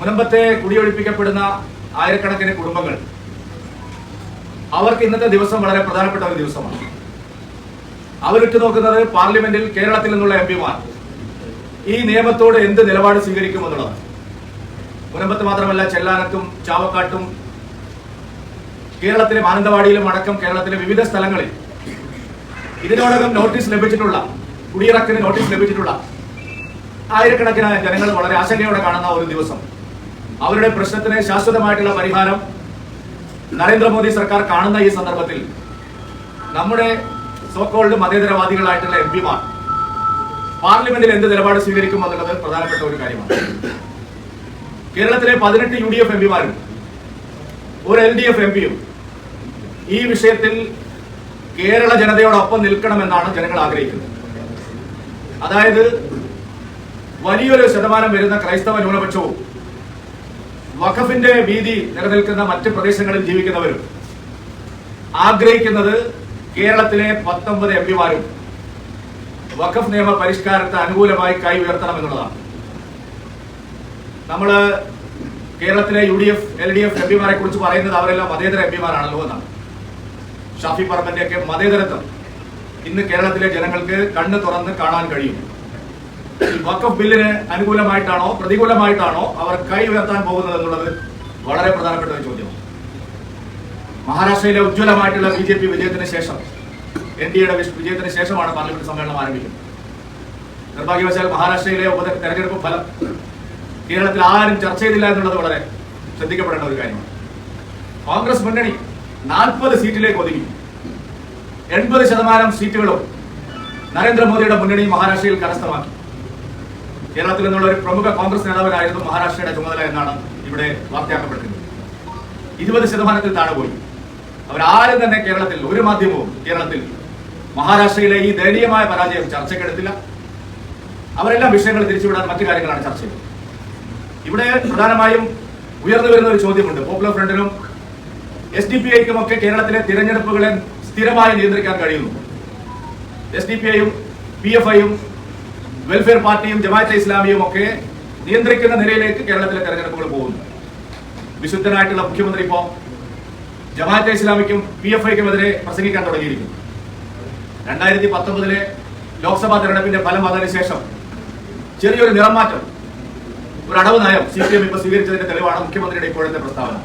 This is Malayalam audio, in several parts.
മുനമ്പത്തെ കുടിയൊഴിപ്പിക്കപ്പെടുന്ന ആയിരക്കണക്കിന് കുടുംബങ്ങൾ. അവർക്ക് ഇന്നത്തെ ദിവസം വളരെ പ്രധാനപ്പെട്ട ഒരു ദിവസമാണ്. അവരുറ്റു നോക്കുന്നത് പാർലമെന്റിൽ കേരളത്തിൽ നിന്നുള്ള എം പിമാർ. ഈ നിയമത്തോട് എന്ത് നിലപാട് സ്വീകരിക്കുമെന്നുള്ളതാണ് മുനമ്പത്ത് മാത്രമല്ല ചെല്ലാനത്തും ചാവക്കാട്ടും കേരളത്തിലെ മാനന്തവാടിയിലും അടക്കം കേരളത്തിലെ വിവിധ സ്ഥലങ്ങളിൽ ഇതിനോടകം നോട്ടീസ് ലഭിച്ചിട്ടുള്ള കുടിയിറക്കിന് നോട്ടീസ് ലഭിച്ചിട്ടുള്ള ആയിരക്കണക്കിന് ജനങ്ങൾ വളരെ ആശങ്കയോടെ കാണുന്ന ഒരു ദിവസം. അവരുടെ പ്രശ്നത്തിന് ശാശ്വതമായിട്ടുള്ള പരിഹാരം നരേന്ദ്രമോദി സർക്കാർ കാണുന്ന ഈ സന്ദർഭത്തിൽ നമ്മുടെ സോക്കോൾഡ് മതേതരവാദികളായിട്ടുള്ള എം പിമാർ പാർലമെന്റിൽ എന്ത് നിലപാട് സ്വീകരിക്കും എന്നുള്ളത് പ്രധാനപ്പെട്ട ഒരു കാര്യമാണ്. കേരളത്തിലെ പതിനെട്ട് യു ഡി എഫ് എം പിമാരും ഒരു എൽ ഡി എഫ് എം പിയും ഈ വിഷയത്തിൽ കേരള ജനതയോടൊപ്പം നിൽക്കണമെന്നാണ് ജനങ്ങൾ ആഗ്രഹിക്കുന്നത്. അതായത് വലിയൊരു ശതമാനം വരുന്ന ക്രൈസ്തവ ന്യൂനപക്ഷവും വഖഫിന്റെ ഭീതി നിലനിൽക്കുന്ന മറ്റ് പ്രദേശങ്ങളിൽ ജീവിക്കുന്നവരും ആഗ്രഹിക്കുന്നത് കേരളത്തിലെ പത്തൊമ്പത് എം പിമാരും വഖഫ് നിയമ പരിഷ്കാരത്തെ അനുകൂലമായി കൈ ഉയർത്തണം എന്നുള്ളതാണ്. നമ്മൾ കേരളത്തിലെ U D F L D F M പിമാരെ കുറിച്ച് പറയുന്നത് അവരെല്ലാം മതേതര എം പിമാരാണല്ലോ എന്നാണ്. ഷാഫി പറമ്പന്റെ ഒക്കെ മതേതരത്വം. ഇന്ന് കേരളത്തിലെ ജനങ്ങൾക്ക് കണ്ണ് തുറന്ന് കാണാൻ കഴിയും. വഖഫ് ബില്ലിന് അനുകൂലമായിട്ടാണോ പ്രതികൂലമായിട്ടാണോ അവർ കൈ ഉയർത്താൻ പോകുന്നത് എന്നുള്ളത് വളരെ പ്രധാനപ്പെട്ട ഒരു ചോദ്യമാണ് മഹാരാഷ്ട്രയിലെ ഉജ്ജ്വലമായിട്ടുള്ള ബി ജെ പി വിജയത്തിന് ശേഷം എൻ ഡി എയുടെ വിജയത്തിന് ശേഷമാണ് പാർലമെന്റ് സമ്മേളനം ആരംഭിക്കുന്നത്. നിർഭാഗ്യവശാൽ മഹാരാഷ്ട്രയിലെ ഉപ തെരഞ്ഞെടുപ്പ് ഫലം കേരളത്തിൽ ആരും ചർച്ച ചെയ്തില്ല എന്നുള്ളത് വളരെ ശ്രദ്ധിക്കപ്പെടേണ്ട ഒരു കാര്യമാണ്. കോൺഗ്രസ് മുന്നണി നാൽപ്പത് സീറ്റിലേക്ക് ഒതുങ്ങി. എൺപത് ശതമാനം സീറ്റുകളും നരേന്ദ്രമോദിയുടെ മുന്നണി മഹാരാഷ്ട്രയിൽ കരസ്ഥമാക്കി. കേരളത്തിൽ നിന്നുള്ള ഒരു പ്രമുഖ കോൺഗ്രസ് നേതാവായിരുന്നു മഹാരാഷ്ട്രയുടെ ചുമതല എന്നാണ് ഇവിടെ വാർത്തയാക്കപ്പെട്ടിരുന്നത് ഇരുപത് ശതമാനത്തിൽ താഴെ പോയി. അവരാരും തന്നെ കേരളത്തിൽ ഒരു മാധ്യമവും കേരളത്തിൽ മഹാരാഷ്ട്രയിലെ ഈ ദയനീയമായ പരാജയം ചർച്ചയ്ക്കെടുത്തില്ല അവരെല്ലാം വിഷയങ്ങൾ തിരിച്ചുവിടാൻ മറ്റു കാര്യങ്ങളാണ് ചർച്ച ചെയ്തത് ഇവിടെ പ്രധാനമായും ഉയർന്നു വരുന്ന ഒരു ചോദ്യമുണ്ട്. പോപ്പുലർ ഫ്രണ്ടിനും എസ് ഡി പി ഐക്കും ഒക്കെ കേരളത്തിലെ തിരഞ്ഞെടുപ്പുകളെ സ്ഥിരമായി നിയന്ത്രിക്കാൻ കഴിയുന്നു. എസ് ഡി പി ഐയും പി എഫ് ഐയും വെൽഫെയർ പാർട്ടിയും ജമാഅത്തെ ഇസ്ലാമിയും ഒക്കെ നിയന്ത്രിക്കുന്ന നിലയിലേക്ക് കേരളത്തിലെ തെരഞ്ഞെടുപ്പുകൾ പോകുന്നു. വിശുദ്ധനായിട്ടുള്ള മുഖ്യമന്ത്രി ഇപ്പോ ജമാഅത്തെ ഇസ്ലാമിക്കും പി എഫ് ഐക്കുമെതിരെ പ്രസംഗിക്കാൻ തുടങ്ങിയിരിക്കുന്നു. രണ്ടായിരത്തി പത്തൊമ്പതിലെ ലോക്സഭാ തെരഞ്ഞെടുപ്പിന്റെ ഫലം വന്നതിന് ശേഷം ചെറിയൊരു നിറം മാറ്റം ഒരു അടവ് നയം സി പി എം ഇപ്പൊ സ്വീകരിച്ചതിന്റെ തെളിവാണ് മുഖ്യമന്ത്രിയുടെ ഇപ്പോഴത്തെ പ്രസ്താവന.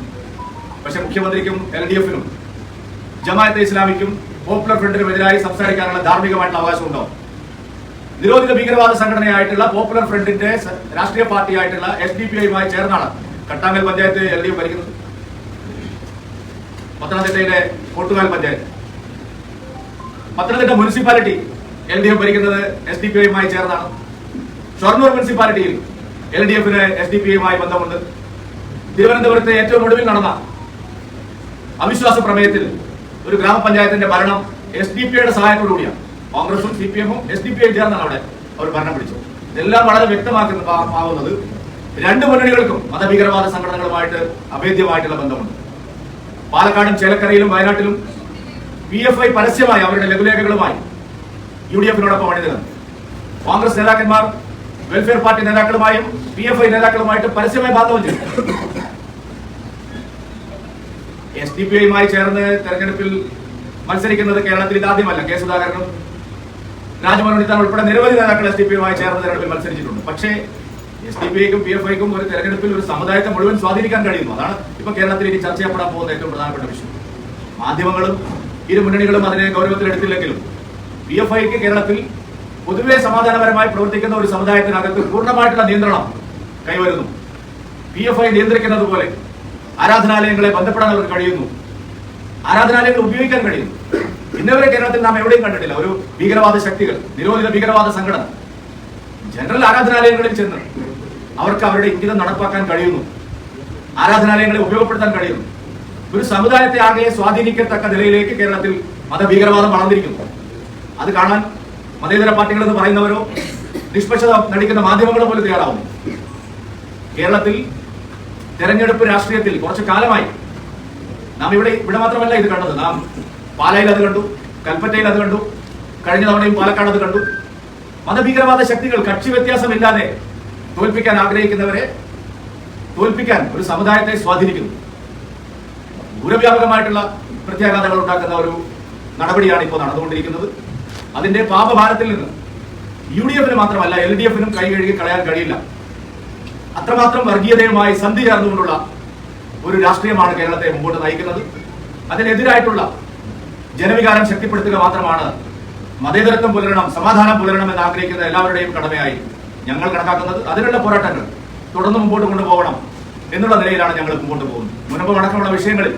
പക്ഷെ മുഖ്യമന്ത്രിക്കും എൽ ഡി എഫിനും ജമാഅത്തെ ഇസ്ലാമിക്കും പോപ്പുലർ ഫ്രണ്ടിനും എതിരായി സംസാരിക്കാനുള്ള ധാർമ്മികമായിട്ടുള്ള അവകാശമുണ്ടോ? നിരോധിത ഭീകരവാദ സംഘടനയായിട്ടുള്ള പോപ്പുലർ ഫ്രണ്ടിന്റെ രാഷ്ട്രീയ പാർട്ടിയായിട്ടുള്ള എസ് ഡി പി ഐയുമായി ചേർന്നാണ് Kattangal panchayat L D F ഭരിക്കുന്നത്. പത്തനംതിട്ടയിലെ Kottukal panchayat. Pathanamthitta municipality L D F ഭരിക്കുന്നത് എസ് ഡി പി ഐയുമായി ചേർന്നാണ്. ഷൊർണൂർ മുനിസിപ്പാലിറ്റിയിൽ എൽ ഡി എഫിന് എസ് ഡി പി ഐയുമായി ബന്ധമുണ്ട്. തിരുവനന്തപുരത്തെ ഏറ്റവും ഒടുവിൽ നടന്ന അവിശ്വാസ പ്രമേയത്തിൽ ഒരു ഗ്രാമപഞ്ചായത്തിന്റെ ഭരണം എസ് ഡി പി ഐയുടെ സഹായത്തോടുകൂടിയാണ്. കോൺഗ്രസും സി പി എമ്മും എസ് ഡി പി ഐ അവിടെ അവർ ഭരണം പിടിച്ചത്. ഇതെല്ലാം വളരെ വ്യക്തമാക്കുന്ന ആവുന്നത് രണ്ട് മുന്നണികൾക്കും മതഭീകരവാദ സംഘടനകളുമായിട്ട് അഭേദ്യമായിട്ടുള്ള ബന്ധമുണ്ട്. പാലക്കാടും ചേലക്കരയിലും വയനാട്ടിലും പി എഫ് ഐ പരസ്യമായി അവരുടെ ലഘുലേഖകളുമായി യു ഡി എഫിനോടൊപ്പം അണിനിരന്നു. കോൺഗ്രസ് നേതാക്കന്മാർ വെൽഫെയർ പാർട്ടി നേതാക്കളുമായും പി എഫ് ഐ നേതാക്കളുമായിട്ട് പരസ്യമായി ബാന്ധവം ചെയ്തു. എസ് ഡി പി ഐയുമായി ചേർന്ന് തെരഞ്ഞെടുപ്പിൽ മത്സരിക്കുന്നത് കേരളത്തിൽ ഇതാദ്യമല്ല കെ സുധാകരനും രാജമോഹൻ ഉണ്ണിത്താൻ ഉൾപ്പെടെ നിരവധി നേതാക്കൾ എസ് ഡി പി യുമായി ചേർന്ന് തെരഞ്ഞെടുപ്പിൽ മത്സരിച്ചിട്ടുണ്ട്. പക്ഷേ എസ് ഡി പി ഐക്കും പി എഫ് ഐക്കും ഒരു തെരഞ്ഞെടുപ്പിൽ ഒരു സമുദായത്തെ മുഴുവൻ സ്വാധീനിക്കാൻ കഴിയുന്നു. അതാണ് ഇപ്പൊ കേരളത്തിൽ ഇനി ചർച്ച ചെയ്യപ്പെടാൻ പോകുന്ന ഏറ്റവും പ്രധാനപ്പെട്ട വിഷയം. മാധ്യമങ്ങളും ഇരു മുന്നണികളും അതിനെ ഗൗരവത്തിലെടുത്തില്ലെങ്കിലും പി എഫ് ഐക്ക് കേരളത്തിൽ പൊതുവെ സമാധാനപരമായി പ്രവർത്തിക്കുന്ന ഒരു സമുദായത്തിനകത്ത് പൂർണമായിട്ടുള്ള നിയന്ത്രണം കൈവരുന്നു. പി എഫ് ഐ നിയന്ത്രിക്കുന്നത് പോലെ ആരാധനാലയങ്ങളെ ബന്ധപ്പെടാൻ അവർക്ക് കഴിയുന്നു. ആരാധനാലയങ്ങൾ ഉപയോഗിക്കാൻ കഴിയുന്നു. ഇന്നവരെ കേരളത്തിൽ നാം എവിടെയും കണ്ടിട്ടില്ല. ഒരു ഭീകരവാദ ശക്തികൾ നിരോധിത ഭീകരവാദ സംഘടന. ജനറൽ ആരാധനാലയങ്ങളിൽ ചെന്ന് അവർക്ക് അവരുടെ ഇംഗിതം നടപ്പാക്കാൻ കഴിയുന്നു. ആരാധനാലയങ്ങളെ ഉപയോഗപ്പെടുത്താൻ കഴിയുന്നു. ഒരു സമുദായത്തെ ആകെ സ്വാധീനിക്കത്തക്ക നിലയിലേക്ക് കേരളത്തിൽ മതഭീകരവാദം വളർന്നിരിക്കുന്നു. അത് കാണാൻ മതേതര പാർട്ടികൾ എന്ന് പറയുന്നവരോ നിഷ്പക്ഷത നടിക്കുന്ന മാധ്യമങ്ങളോ പോലും തയ്യാറാവുന്നു. കേരളത്തിൽ തെരഞ്ഞെടുപ്പ് രാഷ്ട്രീയത്തിൽ കുറച്ച് കാലമായി നാം ഇവിടെ ഇവിടെ മാത്രമല്ല ഇത് കണ്ടത്. നാം പാലായിൽ അത് കണ്ടു കൽപ്പറ്റയിൽ അത് കണ്ടു കഴിഞ്ഞ തവണയും പാലക്കാട് അത് കണ്ടു. മതഭീകരവാദ ശക്തികൾ കക്ഷി വ്യത്യാസമില്ലാതെ തോൽപ്പിക്കാൻ ആഗ്രഹിക്കുന്നവരെ തോൽപ്പിക്കാൻ ഒരു സമുദായത്തെ സ്വാധീനിക്കുന്നു. ദൂരവ്യാപകമായിട്ടുള്ള പ്രത്യാഘാതങ്ങൾ ഉണ്ടാക്കുന്ന ഒരു നടപടിയാണ് ഇപ്പോൾ നടന്നുകൊണ്ടിരിക്കുന്നത്. അതിന്റെ പാപഭാരത്തിൽ നിന്ന് യു ഡി എഫിന് മാത്രമല്ല എൽ ഡി എഫിനും കൈ കഴുകി കളയാൻ കഴിയില്ല. അത്രമാത്രം വർഗീയതയുമായി സന്ധി ചേർന്നുകൊണ്ടുള്ള ഒരു രാഷ്ട്രീയമാണ് കേരളത്തെ മുമ്പോട്ട് നയിക്കുന്നത്. അതിനെതിരായിട്ടുള്ള ജനവികാരം ശക്തിപ്പെടുത്തുക മാത്രമാണ് മതേതരത്വം പുലരണം സമാധാനം പുലരണം എന്ന് ആഗ്രഹിക്കുന്ന എല്ലാവരുടെയും കടമയായി ഞങ്ങൾ കണക്കാക്കുന്നത്. അതിനുള്ള പോരാട്ടങ്ങൾ തുടർന്ന് മുമ്പോട്ട് കൊണ്ടുപോകണം എന്നുള്ള നിലയിലാണ് ഞങ്ങൾ മുമ്പോട്ട് പോകുന്നത്. മുൻപ് അടക്കമുള്ള വിഷയങ്ങളിൽ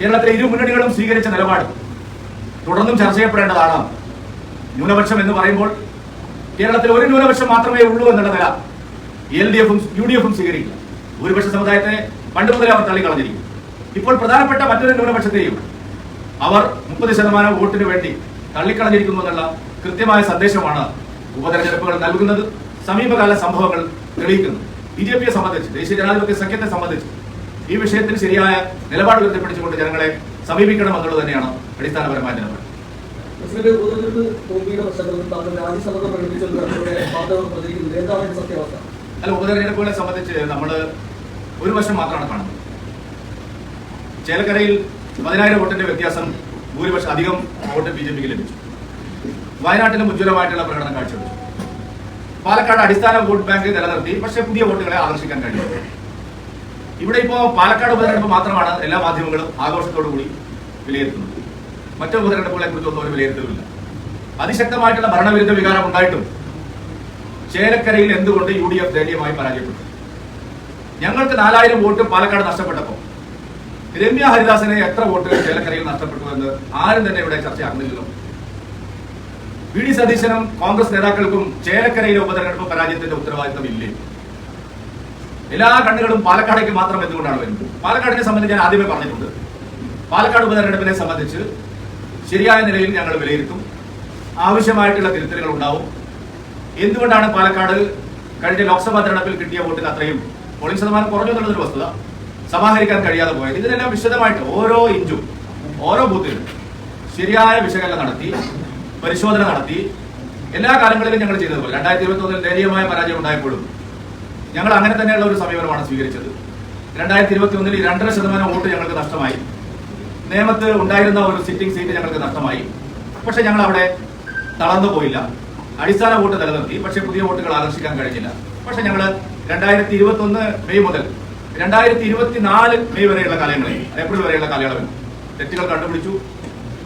കേരളത്തിലെ ഇരു മുന്നണികളും സ്വീകരിച്ച നിലപാട് തുടർന്നും ചർച്ച ചെയ്യപ്പെടേണ്ടതാണ്. ന്യൂനപക്ഷം എന്ന് പറയുമ്പോൾ കേരളത്തിൽ ഒരു ന്യൂനപക്ഷം മാത്രമേ ഉള്ളൂ എന്നുള്ള നില എൽ ഡി എഫും യു ഡി എഫും സ്വീകരിക്കില്ല. ഭൂരിപക്ഷ സമുദായത്തെ പണ്ട് മുതലേ അവർ തള്ളിക്കളഞ്ഞിരിക്കും. ഇപ്പോൾ പ്രധാനപ്പെട്ട മറ്റൊരു ന്യൂനപക്ഷത്തെയും അവർ മുപ്പത് ശതമാനം വോട്ടിന് വേണ്ടി തള്ളിക്കളഞ്ഞിരിക്കുന്നു എന്നുള്ള കൃത്യമായ സന്ദേശമാണ് ഉപതെരഞ്ഞെടുപ്പുകൾ നൽകുന്നത് സമീപകാല സംഭവങ്ങൾ തെളിയിക്കുന്നു. ബി ജെ പിയെ സംബന്ധിച്ച് ദേശീയ ജനാധിപത്യ സഖ്യത്തെ സംബന്ധിച്ച് ഈ വിഷയത്തിൽ ശരിയായ നിലപാട് ഉയർത്തിപ്പിടിച്ചുകൊണ്ട് ജനങ്ങളെ സമീപിക്കണം എന്നുള്ളത് തന്നെയാണ് അടിസ്ഥാനപരമായ നിലപാട്. അല്ല ഉപതെരഞ്ഞെടുപ്പുകളെ സംബന്ധിച്ച് നമ്മൾ ഒരു വശം മാത്രമാണ് കാണുന്നത്. ചേലക്കരയിൽ പതിനായിരം വോട്ടിന്റെ വ്യത്യാസം ഭൂരിപക്ഷം അധികം വോട്ട് ബി ജെ പിക്ക് ലഭിച്ചു. വയനാട്ടിലും ഉജ്ജ്വലമായിട്ടുള്ള പ്രകടനം കാഴ്ചവെച്ചു. പാലക്കാട് അടിസ്ഥാന വോട്ട് ബാങ്ക് നിലനിർത്തി പക്ഷേ പുതിയ വോട്ടുകളെ ആകർഷിക്കാൻ കഴിയും ഇവിടെ ഇപ്പോൾ പാലക്കാട് ഉപതെരഞ്ഞെടുപ്പ് മാത്രമാണ് എല്ലാ മാധ്യമങ്ങളും ആഘോഷത്തോടു കൂടി വിലയിരുത്തുന്നത്. മറ്റു ഉപതെരഞ്ഞെടുപ്പുകളെ കുറിച്ചൊന്നും ഒരു വിലയിരുത്തലുമില്ല അതിശക്തമായിട്ടുള്ള ഭരണവിരുദ്ധ വികാരം ഉണ്ടായിട്ടും ചേലക്കരയിൽ എന്തുകൊണ്ട് യു ഡി എഫ് ദയനീയമായി പരാജയപ്പെട്ടു? ഞങ്ങൾക്ക് നാലായിരം വോട്ട് പാലക്കാട് നഷ്ടപ്പെട്ടപ്പോൾ രമ്യ ഹരിദാസിനെ എത്ര വോട്ടുകൾ ചേലക്കരയിൽ നഷ്ടപ്പെട്ടു എന്ന് ആരും തന്നെ ഇവിടെ ചർച്ചയാക്കുന്നില്ലല്ലോ. വി ഡി സതീശനും കോൺഗ്രസ് നേതാക്കൾക്കും ചേലക്കരയിലെ ഉപതെരഞ്ഞെടുപ്പ് പരാജയത്തിന്റെ ഉത്തരവാദിത്തം ഇല്ലേ എല്ലാ കണ്ണുകളും പാലക്കാടേക്ക് മാത്രം എന്തുകൊണ്ടാണ് വരുന്നത്? പാലക്കാടിനെ സംബന്ധിച്ച് ഞാൻ ആദ്യമേ പറഞ്ഞിട്ടുണ്ട്. പാലക്കാട് ഉപതെരഞ്ഞെടുപ്പിനെ സംബന്ധിച്ച് ശരിയായ നിലയിൽ ഞങ്ങൾ വിലയിരുത്തും. ആവശ്യമായിട്ടുള്ള തിരുത്തലുകൾ ഉണ്ടാവും. എന്തുകൊണ്ടാണ് പാലക്കാട് കഴിഞ്ഞ ലോക്സഭാ തെരഞ്ഞെടുപ്പിൽ കിട്ടിയ വോട്ടിന് അത്രയും പോളിംഗ് ശതമാനം കുറഞ്ഞു എന്നുള്ളതൊരു വസ്തുത? സമാഹരിക്കാൻ കഴിയാതെ പോയത്. ഇതിനെല്ലാം വിശദമായിട്ട് ഓരോ ഇഞ്ചും ഓരോ ബൂത്തിലും ശരിയായ വിശകലനം നടത്തി പരിശോധന നടത്തി. എല്ലാ കാലങ്ങളിലും ഞങ്ങൾ ചെയ്തതുപോലെ രണ്ടായിരത്തി ഇരുപത്തി ഒന്നിൽ ദയനീയമായ പരാജയം ഉണ്ടായപ്പോഴും ഞങ്ങൾ അങ്ങനെ തന്നെയുള്ള ഒരു സമീപനമാണ് സ്വീകരിച്ചത്. രണ്ടായിരത്തി ഇരുപത്തി ഒന്നിൽ രണ്ടര ശതമാനം വോട്ട് ഞങ്ങൾക്ക് നഷ്ടമായി. നിയമത്ത് ഉണ്ടായിരുന്ന ഒരു സിറ്റിംഗ് സീറ്റ് ഞങ്ങൾക്ക് നഷ്ടമായി. പക്ഷെ ഞങ്ങൾ അവിടെ തളർന്നു പോയില്ല. അടിസ്ഥാന വോട്ട് നിലനിർത്തി. പക്ഷെ പുതിയ വോട്ടുകൾ ആകർഷിക്കാൻ കഴിഞ്ഞില്ല. പക്ഷെ ഞങ്ങൾ രണ്ടായിരത്തി ഇരുപത്തി ഒന്ന് മെയ് മുതൽ രണ്ടായിരത്തി ഇരുപത്തിനാല് മെയ് വരെയുള്ള കാലയളവിൽ ഏപ്രിൽ വരെയുള്ള കാലയളവിൽ തെറ്റുകൾ കണ്ടുപിടിച്ചു.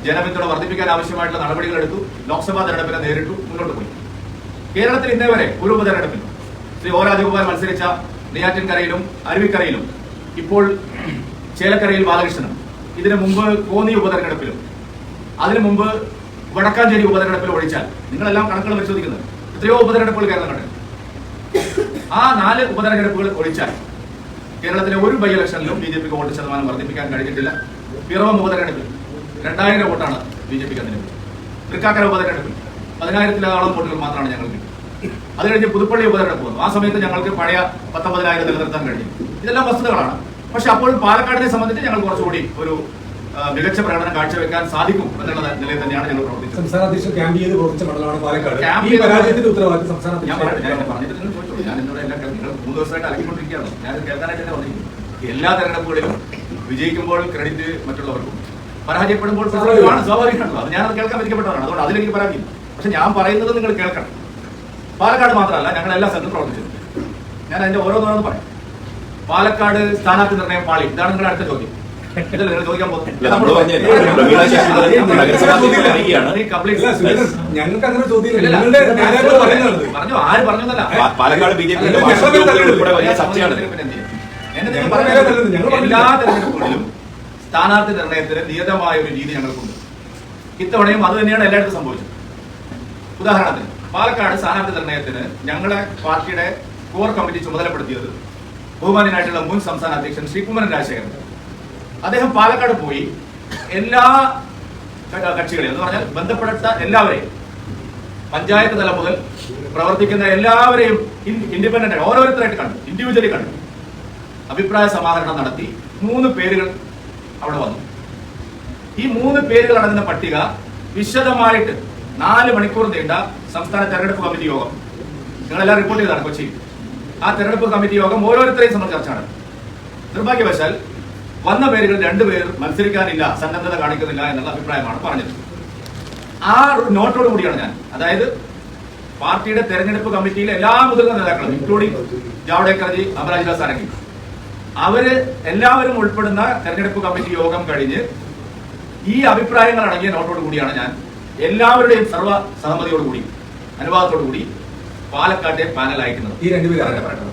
ജനപിന്തുണ വർദ്ധിപ്പിക്കാൻ ആവശ്യമായിട്ടുള്ള നടപടികൾ എടുത്തു. ലോക്സഭാ തെരഞ്ഞെടുപ്പിനെ നേരിട്ടു മുന്നോട്ട് പോയി. കേരളത്തിൽ ഇന്നേ വരെ ഒരു ഉപതെരഞ്ഞെടുപ്പിൽ ശ്രീ ഒ രാജഗോപാൽ മത്സരിച്ച നെയ്യാറ്റിൻകരയിലും അരുവിക്കരയിലും ഇപ്പോൾ ചേലക്കരയിൽ ബാലകൃഷ്ണനും ഇതിനു മുമ്പ് കോന്നി ഉപതെരഞ്ഞെടുപ്പിലും അതിനു മുമ്പ് വടക്കാഞ്ചേരി ഉപതെരഞ്ഞെടുപ്പിൽ ഒഴിച്ചാൽ നിങ്ങളെല്ലാം കണക്കുകൾ പരിശോധിക്കുന്നത് എത്രയോ ഉപതെരഞ്ഞെടുപ്പുകൾ കേരളം കണ്ടു ആ നാല് ഉപതെരഞ്ഞെടുപ്പുകൾ ഒഴിച്ചാൽ കേരളത്തിലെ ഒരു ബൈ ഇലക്ഷനിലും ബി ജെ പിക്ക് വോട്ട് ശതമാനം വർദ്ധിപ്പിക്കാൻ കഴിഞ്ഞിട്ടില്ല. പിറവ ഉപതെരഞ്ഞെടുപ്പിൽ രണ്ടായിരം വോട്ടാണ് ബി ജെ പിക്ക് അതിന് തൃക്കാക്കര ഉപതെരഞ്ഞെടുപ്പിൽ പതിനായിരത്തിലോളം വോട്ടുകൾ മാത്രമാണ് ഞങ്ങൾക്ക് അത് കഴിഞ്ഞ് പുതുപ്പള്ളി ഉപതെരഞ്ഞെടുപ്പ് വന്നു. ആ സമയത്ത് ഞങ്ങൾക്ക് പഴയ പത്തൊമ്പതിനായിരം നിലനിർത്താൻ കഴിഞ്ഞു. ഇതെല്ലാം വസ്തുതകളാണ്. പക്ഷെ അപ്പോൾ പാലക്കാടിനെ സംബന്ധിച്ച് ഞങ്ങൾ കുറച്ചുകൂടി ഒരു മികച്ച പ്രകടനം കാഴ്ചവെക്കാൻ സാധിക്കും എന്നുള്ള നിലയിൽ തന്നെയാണ് ഞങ്ങൾ പ്രവർത്തിച്ചത്. സംസ്ഥാന അധ്യക്ഷൻ ക്യാമ്പ് ചെയ്ത് പ്രവർത്തിച്ച മണ്ഡലമാണ് പാലക്കാട്. ഞാൻ പറയട്ടെ, ഞാൻ അധ്യക്ഷൻ പറഞ്ഞിട്ട് ഞാൻ എന്നോട് എല്ലാം. നിങ്ങൾ മൂന്ന് ദിവസമായിട്ട് അലക്കിക്കൊണ്ടിരിക്കുകയാണ്. ഞാൻ കേൾക്കാനായിട്ട് തന്നെ വന്നിരിക്കുന്നു എല്ലാ തെരഞ്ഞെടുപ്പുകളിലും വിജയിക്കുമ്പോൾ ക്രെഡിറ്റ് മറ്റുള്ളവർക്കും പരാജയപ്പെടുമ്പോൾ സ്വാഭാവികമാണല്ലോ. അത് ഞാനത് കേൾക്കാൻ വിധിക്കപ്പെട്ടതാണ് അതുകൊണ്ട് അതിലെനിക്ക് പരാതിയില്ല. പക്ഷെ ഞാൻ പറയുന്നത് നിങ്ങൾ കേൾക്കണം. പാലക്കാട് മാത്രമല്ല ഞങ്ങൾ എല്ലാ സ്ഥലത്തും പ്രവർത്തിച്ചിട്ടുണ്ട് ഞാൻ അതിന്റെ ഓരോന്നോരോന്ന് പറയാം. പാലക്കാട് സ്ഥാനാർത്ഥി നിർണയം പാളി ഇതാണ് നിങ്ങളുടെ അടുത്ത ചോദ്യം. ഞങ്ങൾക്ക് അങ്ങനെ പാലക്കാട് ബി ജെ പി ഉൾപ്പെടെ വലിയ ചർച്ചയാണ് എല്ലാ. തെരഞ്ഞെടുപ്പുകളിലും സ്ഥാനാർത്ഥി നിർണയത്തിന് നിയതമായ ഒരു രീതി ഞങ്ങൾക്കുണ്ട് ഇത്തവണയും അത് തന്നെയാണ് എല്ലായിടത്തും സംഭവിച്ചത് ഉദാഹരണത്തിന് പാലക്കാട് സ്ഥാനാർത്ഥി നിർണയത്തിന് ഞങ്ങളെ പാർട്ടിയുടെ കോർ കമ്മിറ്റി ചുമതലപ്പെടുത്തിയത് ബഹുമാനായിട്ടുള്ള മുൻ സംസ്ഥാന അധ്യക്ഷൻ ശ്രീ കുമ്മനൻ രാജശേഖരൻ അദ്ദേഹം പാലക്കാട് പോയി. എല്ലാ കക്ഷികളെയും എന്ന് പറഞ്ഞാൽ ബന്ധപ്പെട്ട എല്ലാവരെയും പഞ്ചായത്ത് തലം മുതൽ പ്രവർത്തിക്കുന്ന എല്ലാവരെയും ഇൻഡിപെൻഡന്റ് ഓരോരുത്തരായിട്ട് കണ്ടു ഇൻഡിവിജ്വലി കണ്ടു. അഭിപ്രായ സമാഹരണം നടത്തി മൂന്ന് പേരുകൾ അവിടെ വന്നു. ഈ മൂന്ന് പേരുകൾ അടങ്ങുന്ന പട്ടിക വിശദമായിട്ട് നാല് മണിക്കൂർ നീണ്ട സംസ്ഥാന തെരഞ്ഞെടുപ്പ് കമ്മിറ്റി യോഗം. നിങ്ങളെല്ലാം റിപ്പോർട്ട് ചെയ്താണ് കൊച്ചിയിൽ. ആ തെരഞ്ഞെടുപ്പ് കമ്മിറ്റി യോഗം ഓരോരുത്തരെയും സംബന്ധിച്ച് ചർച്ച നിർഭാഗ്യവശാൽ വന്ന പേരുകൾ രണ്ടുപേർ മത്സരിക്കാനില്ല സന്നദ്ധത കാണിക്കുന്നില്ല എന്നുള്ള അഭിപ്രായമാണ് പറഞ്ഞത്. ആ ഒരു നോട്ടോട് കൂടിയാണ് ഞാൻ. അതായത് പാർട്ടിയുടെ തെരഞ്ഞെടുപ്പ് കമ്മിറ്റിയിലെ എല്ലാ മുതിർന്ന നേതാക്കളും ഇൻക്ലൂഡിംഗ് ജാവ്ഡേക്കർജി അമരാജിദാസ് സാരംഗി അവർ എല്ലാവരും ഉൾപ്പെടുന്ന തെരഞ്ഞെടുപ്പ് കമ്മിറ്റി യോഗം കഴിഞ്ഞ് ഈ അഭിപ്രായങ്ങൾ അടങ്ങിയ നോട്ടോട് കൂടിയാണ് ഞാൻ എല്ലാവരുടെയും സർവ സഹമതിയോട് കൂടി അനുവാദത്തോടു കൂടി പാലക്കാട്ടെ പാനൽ അയക്കുന്നത്. ഈ രണ്ടുപേരും.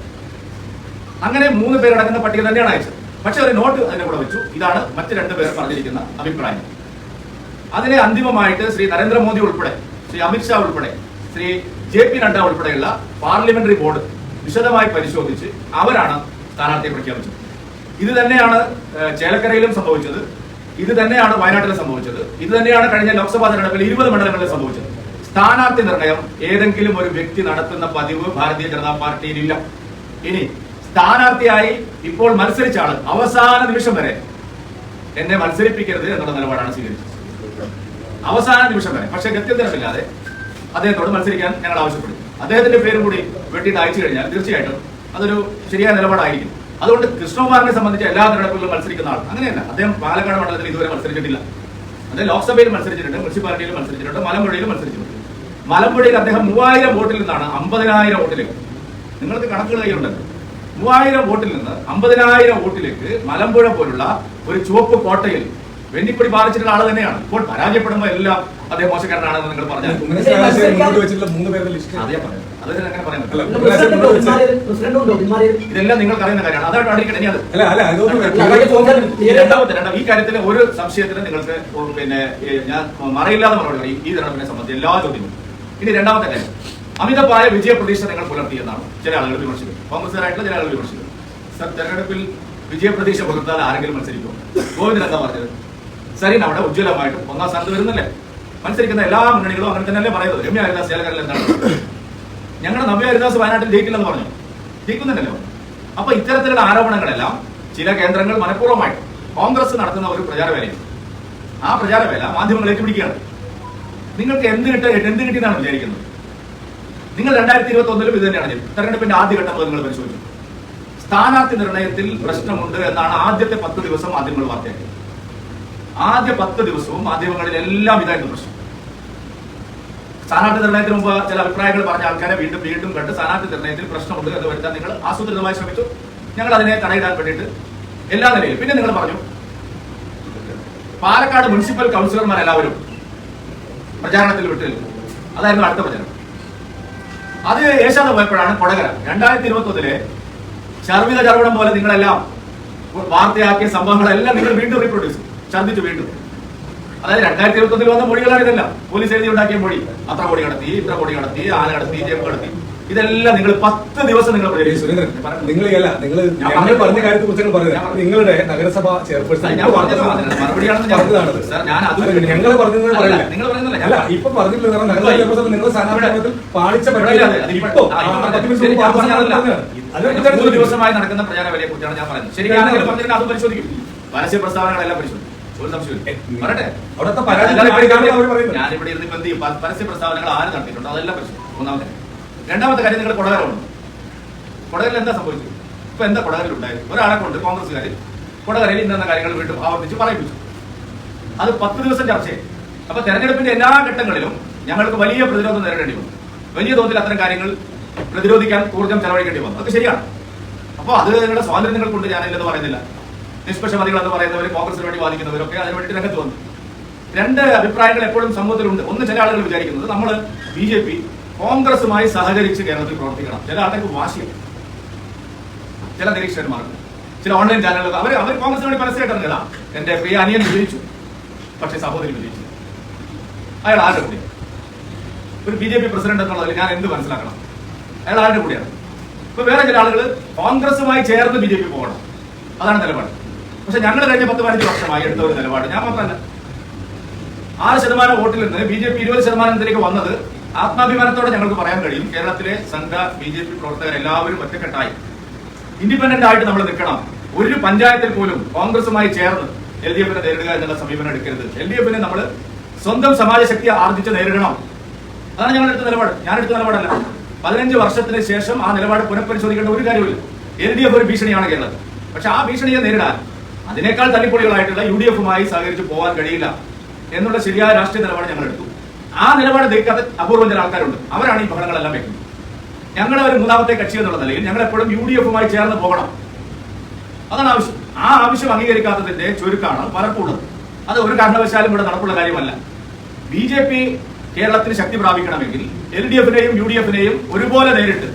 അങ്ങനെ മൂന്ന് പേരടങ്ങുന്ന പട്ടിക തന്നെയാണ് അയച്ചത്. പക്ഷെ ഒരു നോട്ട് അതിന്റെ കൂടെ വെച്ചു. ഇതാണ് മറ്റു രണ്ടുപേർ പറഞ്ഞിരിക്കുന്ന അഭിപ്രായം. അതിനെ അന്തിമമായിട്ട് ശ്രീ നരേന്ദ്രമോദി ഉൾപ്പെടെ ശ്രീ അമിത്ഷാ ഉൾപ്പെടെ ശ്രീ ജെ പി നഡ്ഡ ഉൾപ്പെടെയുള്ള പാർലമെന്ററി ബോർഡ് വിശദമായി പരിശോധിച്ച് അവരാണ് സ്ഥാനാർത്ഥിയെ പ്രഖ്യാപിച്ചത്. ഇത് തന്നെയാണ് ചേലക്കരയിലും സംഭവിച്ചത്. ഇത് തന്നെയാണ് വയനാട്ടിലും സംഭവിച്ചത്. ഇത് തന്നെയാണ് കഴിഞ്ഞ ലോക്സഭാ തെരഞ്ഞെടുപ്പിൽ ഇരുപത് മണ്ഡലങ്ങളിൽ സംഭവിച്ചത്. സ്ഥാനാർത്ഥി നിർണയം ഏതെങ്കിലും ഒരു വ്യക്തി നടത്തുന്ന പതിവ് ഭാരതീയ ജനതാ പാർട്ടിയിലില്ല. ഇനി സ്ഥാനാർത്ഥിയായി ഇപ്പോൾ മത്സരിച്ചാണ്. അവസാന നിമിഷം വരെ എന്നെ മത്സരിപ്പിക്കരുത് എന്നുള്ള നിലപാടാണ് സ്വീകരിച്ചത്. അവസാന നിമിഷം വരെ. പക്ഷെ ഗത്യന്തരമില്ലാതെ അദ്ദേഹത്തോട് മത്സരിക്കാൻ ഞങ്ങൾ ആവശ്യപ്പെടും അദ്ദേഹത്തിന്റെ പേരും കൂടി വെട്ടിയിട്ട് അയച്ചു കഴിഞ്ഞാൽ തീർച്ചയായിട്ടും അതൊരു ശരിയായ നിലപാടായിരിക്കും. അതുകൊണ്ട് കൃഷ്ണകുമാറിനെ സംബന്ധിച്ച് എല്ലാ തിരഞ്ഞെടുപ്പുകളിലും മത്സരിക്കുന്ന ആൾ അങ്ങനെയല്ല. അദ്ദേഹം പാലക്കാട് മണ്ഡലത്തിൽ ഇതുവരെ മത്സരിച്ചിട്ടില്ല. അദ്ദേഹം ലോക്സഭയിൽ മത്സരിച്ചിട്ടുണ്ട് മുനിസിപ്പാലിറ്റിയിൽ മത്സരിച്ചിട്ടുണ്ട് മലമ്പുഴയിൽ മത്സരിച്ചിട്ടുണ്ട്. മലമ്പുഴയിൽ അദ്ദേഹം മൂവായിരം വോട്ടിൽ നിന്നാണ് അമ്പതിനായിരം വോട്ടിലേക്ക്. നിങ്ങൾക്ക് കണക്കുകൾ കയ്യിലുണ്ടല്ലോ. മൂവായിരം വോട്ടിൽ നിന്ന് അമ്പതിനായിരം വോട്ടിലേക്ക് മലമ്പുഴ പോലുള്ള ഒരു ചുവപ്പ് കോട്ടയിൽ വെന്നിപ്പടി ബാധിച്ചിട്ടുള്ള ആൾ തന്നെയാണ്. ഇപ്പോൾ പരാജയപ്പെടുമ്പോൾ എല്ലാം അദ്ദേഹം മോശക്കാരനാണെന്ന് നിങ്ങൾ പറഞ്ഞു? ഇതെല്ലാം നിങ്ങൾക്ക് അറിയുന്ന കാര്യമാണ്. അതായിട്ട്. ഈ രണ്ടാമത്തെ രണ്ടാം ഈ കാര്യത്തിൽ ഒരു സംശയത്തിന് നിങ്ങൾക്ക് പിന്നെ ഞാൻ മറയില്ലാതെ മറുപടി ഈ തെരഞ്ഞെടുപ്പിനെ സംബന്ധിച്ച് എല്ലാ ചോദ്യങ്ങളും. ഇനി രണ്ടാമത്തെ കാര്യം. അമിതമായ വിജയ പ്രതീക്ഷ നിങ്ങൾ പുലർത്തിയെന്നാണ് ചില ആളുകൾ വിമർശിക്കുന്നത്. കോൺഗ്രസ്സുകാരായിട്ടുള്ള ആളുകൾ വിമർശിക്കുന്നത് സർ തെരഞ്ഞെടുപ്പിൽ വിജയപ്രതീക്ഷ പുലർത്താൻ ആരെങ്കിലും മത്സരിക്കും ഗോവിന്ദൻ എന്താ പറഞ്ഞത്. സരീൻ അവിടെ ഉജ്ജ്വലമായിട്ടും ഒന്നാം സ്ഥാനത്ത് വരുന്നല്ലേ? മത്സരിക്കുന്ന എല്ലാ മുന്നണികളും അങ്ങനെ തന്നെയല്ലേ പറയുന്നത്. രമ്യ ഹരിദാസ് ചേലക്കരയിൽ എന്താണ്? ഞങ്ങളുടെ നവ്യ ഹരിദാസ് വയനാട്ടിൽ ജയിക്കില്ലെന്ന് പറഞ്ഞു. ജയിക്കുന്നുണ്ടല്ലോ. അപ്പൊ ഇത്തരത്തിലുള്ള ആരോപണങ്ങളെല്ലാം ചില കേന്ദ്രങ്ങൾ മനഃപൂർവമായിട്ട് കോൺഗ്രസ് നടത്തുന്ന ഒരു പ്രചാരവേലയാണ്. ആ പ്രചാരവേല മാധ്യമങ്ങൾ ഏറ്റുപിടിക്കുകയാണ് നിങ്ങൾക്ക് എന്ത് കിട്ട എന്ത് കിട്ടിയെന്നാണ് വിചാരിക്കുന്നത്? നിങ്ങൾ രണ്ടായിരത്തി ഇരുപത്തി ഒന്നിലും ഇത് തന്നെയാണ് ചെയ്തത്. തെരഞ്ഞെടുപ്പിന്റെ ആദ്യഘട്ടം നിങ്ങൾ പരിശോധിച്ചു. സ്ഥാനാർത്ഥി നിർണയത്തിൽ പ്രശ്നമുണ്ട് എന്നാണ് ആദ്യത്തെ പത്ത് ദിവസം മാധ്യമങ്ങൾ വാർത്തയാക്കിയത്. ആദ്യ പത്ത് ദിവസവും മാധ്യമങ്ങളിൽ എല്ലാം ഇതായിരുന്നു പ്രശ്നം. സ്ഥാനാർത്ഥി നിർണയത്തിന് മുമ്പ് ചില അഭിപ്രായങ്ങൾ പറഞ്ഞ ആൾക്കാരെ വീണ്ടും വീണ്ടും കണ്ട് സ്ഥാനാർത്ഥി നിർണയത്തിൽ പ്രശ്നമുണ്ട് എന്ന് വരുത്താൻ നിങ്ങൾ ആസൂത്രിതമായി ശ്രമിച്ചു. ഞങ്ങൾ അതിനെ തടയിടാൻ വേണ്ടിയിട്ട് എല്ലാ നിലയിലും. പിന്നെ നിങ്ങൾ പറഞ്ഞു പാലക്കാട് മുനിസിപ്പൽ കൗൺസിലർമാർ എല്ലാവരും പ്രചാരണത്തിൽ വിട്ടില്ല അതായിരുന്നു അടുത്ത പ്രചരണം. അത് ഏഷ്യാതെ പോയപ്പോഴാണ് കൊടകര. രണ്ടായിരത്തി ഇരുപത്തി ഒന്നിലെ ചർമ്മിത ചർവണം പോലെ നിങ്ങളെല്ലാം വാർത്തയാക്കിയ സംഭവങ്ങളെല്ലാം നിങ്ങൾ വീണ്ടും റീപ്രൊഡ്യൂസ് ചെയ്തു വീണ്ടും. അതായത് രണ്ടായിരത്തി ഇരുപത്തി ഒന്നിൽ വന്ന മൊഴികളാണ് ഇതെല്ലാം. പോലീസ് എഴുതി ഉണ്ടാക്കിയ മൊഴി. അത്ര മൊഴി കടത്തി ഇത്ര മൊഴി കടത്തി ആന കടത്തി ജേബ് കടത്തി ഇതെല്ലാം നിങ്ങൾ പത്ത് ദിവസം നിങ്ങൾ. സുരേന്ദ്രൻ. നിങ്ങൾ അല്ല നിങ്ങൾ ഞങ്ങൾ പറഞ്ഞ കാര്യത്തെ കുറിച്ച് ഞാൻ പറയുന്നത് പറഞ്ഞത്. നിങ്ങളുടെ നഗരസഭ ചെയർപേഴ്സൺ ഞാൻ പറഞ്ഞതാണത് ഞങ്ങൾ പറഞ്ഞത് അല്ല, പറയില്ല? ഇപ്പൊ പറഞ്ഞിട്ടില്ല കാരണം നഗരസഭ ചെയർപേഴ്സൺ നിങ്ങൾ സ്ഥാനാർത്ഥി പാളിച്ച പരിപാടി കുറിച്ചാണ് ദിവസമായി നടക്കുന്ന പ്രചാരണ കുറിച്ചാണ് ഞാൻ പറയുന്നത് ശരിയാണ് അത് പരിശോധിക്കും. പരസ്യ പ്രസ്താവനകളെല്ലാം പരിശോധിക്കും. ഒരു സംശയമില്ല പറയട്ടെ? അവിടുത്തെ പരാതി. ഞാനിവിടെ ഇരുന്ന് എന്ത് ചെയ്യും? പരസ്യ പ്രസ്താവനകൾ ആര് നടത്തിയിട്ടുണ്ട്? അതെല്ലാം പരിശോധിക്കും. ഒന്നാമത്തെ. രണ്ടാമത്തെ കാര്യം നിങ്ങൾ കൊടകരമുണ്ട് കൊടകരയിൽ എന്താ സംഭവിച്ചത് ഇപ്പൊ എന്താ കൊടകരയിൽ ഉണ്ടായത്? ഒരാളെ കൊണ്ട് കോൺഗ്രസ്സുകാർ കൊടകരയിൽ ഇന്ന കാര്യങ്ങൾ വീണ്ടും ആവർത്തിച്ച് പറയിപ്പിച്ചു. അത് പത്ത് ദിവസം ചർച്ചയായി. അപ്പൊ തെരഞ്ഞെടുപ്പിന്റെ എല്ലാ ഘട്ടങ്ങളിലും ഞങ്ങൾക്ക് വലിയ പ്രതിരോധം നേരിടേണ്ടി വന്നു. വലിയ തോതിൽ അത്തരം കാര്യങ്ങൾ പ്രതിരോധിക്കാൻ ഊർജം ചെലവഴിക്കേണ്ടി വന്നു. അത് ശരിയാണ്. അപ്പോൾ അത് നിങ്ങളുടെ സ്വാതന്ത്ര്യം നിങ്ങൾ കൊണ്ട് ഞാനില്ലെന്ന് പറയുന്നില്ല. നിഷ്പക്ഷമതികൾ എന്ന് പറയുന്നവർ കോൺഗ്രസിന് വേണ്ടി വാദിക്കുന്നവരൊക്കെ അതിന് വേണ്ടി രംഗത്ത് വന്നു. രണ്ട് അഭിപ്രായങ്ങൾ എപ്പോഴും സമൂഹത്തിലുണ്ട്. ഒന്ന് ചില ആളുകൾ വിചാരിക്കുന്നത് നമ്മൾ ബി ജെ പി കോൺഗ്രസുമായി സഹകരിച്ച് കേരളത്തിൽ പ്രവർത്തിക്കണം. ചില ആൾക്കാർക്ക് വാശിയാണ് ചില നിരീക്ഷകന്മാർക്ക് ചില ഓൺലൈൻ ചാനലുകൾ. അവർ അവർ കോൺഗ്രസിന് വേണ്ടി പരസ്യമായിട്ട് കേടാ എന്റെ പ്രിയ അനിയൻ വിജയിച്ചു പക്ഷെ സഹോദരി വിജയിച്ചു അയാൾ ആരുടെ കൂടെ ഒരു ബി ജെ പി പ്രസിഡന്റ് എന്നുള്ളതിൽ ഞാൻ എന്ത് മനസ്സിലാക്കണം? അയാൾ ആരുടെ കൂടിയാണ് ഇപ്പൊ വേറെ ചില ആളുകൾ കോൺഗ്രസുമായി ചേർന്ന് ബി ജെ പി പോകണം. അതാണ് നിലപാട്. പക്ഷെ ഞങ്ങൾ കഴിഞ്ഞ പത്ത് പതിനഞ്ച് വർഷമായി എടുത്ത ഒരു നിലപാട്. ഞാൻ മാത്രമല്ല. ആറ് ശതമാനം വോട്ടിൽ നിന്ന് ബി ജെ പി ഇരുപത് ശതമാനത്തിലേക്ക് വന്നത് ആത്മാഭിമാനത്തോടെ ഞങ്ങൾക്ക് പറയാൻ കഴിയും. കേരളത്തിലെ സംഘ ബി ജെ പി പ്രവർത്തകർ എല്ലാവരും ഒറ്റക്കെട്ടായി. ഇൻഡിപെൻഡന്റ് ആയിട്ട് നമ്മൾ നിൽക്കണം. ഒരു പഞ്ചായത്തിൽ പോലും കോൺഗ്രസുമായി ചേർന്ന് എൽ ഡി എഫിനെ നേരിടുക എന്നുള്ള സമീപനം എടുക്കരുത്. എൽ ഡി എഫിനെ നമ്മൾ സ്വന്തം സമാജശക്തി ആർജിച്ച് നേരിടണം. അതാണ് ഞങ്ങൾ എടുത്ത നിലപാട്. ഞാൻ എടുത്ത നിലപാടല്ല. പതിനഞ്ച് വർഷത്തിന് ശേഷം ആ നിലപാട് പുനഃപരിശോധിക്കേണ്ട ഒരു കാര്യമില്ല എൽ ഡി എഫ് ഒരു ഭീഷണിയാണ് കേരളത്തിൽ പക്ഷെ ആ ഭീഷണിയെ നേരിടാൻ അതിനേക്കാൾ തല്ലിപ്പൊളികളായിട്ടുള്ള യു ഡി എഫുമായി സഹകരിച്ച് പോകാൻ കഴിയില്ല എന്നുള്ള ശരിയായ രാഷ്ട്രീയ നിലപാട് ഞങ്ങൾ എടുത്തു ആ നിലപാട് ധരിക്കാത്ത അപൂർവം ചില ആൾക്കാരുണ്ട്. അവരാണ് ഈ ബഹളങ്ങളെല്ലാം വെക്കുന്നത്. ഞങ്ങളെ ഒരു മൂന്നാമത്തെ കക്ഷി എന്നുള്ള നിലയിൽ ഞങ്ങൾ എപ്പോഴും യു ഡി എഫുമായി ചേർന്ന് പോകണം. അതാണ് ആവശ്യം. ആ ആവശ്യം അംഗീകരിക്കാത്തതിന്റെ ചുരുക്കാണ് പലപ്പോഴും അത് ഒരു കാരണവശാലും ഇവിടെ നടപ്പുള്ള കാര്യമല്ല. ബി ജെ പി കേരളത്തിന് ശക്തി പ്രാപിക്കണമെങ്കിൽ എൽ ഡി എഫിനെയും യു ഡി എഫിനെയും ഒരുപോലെ നേരിട്ട്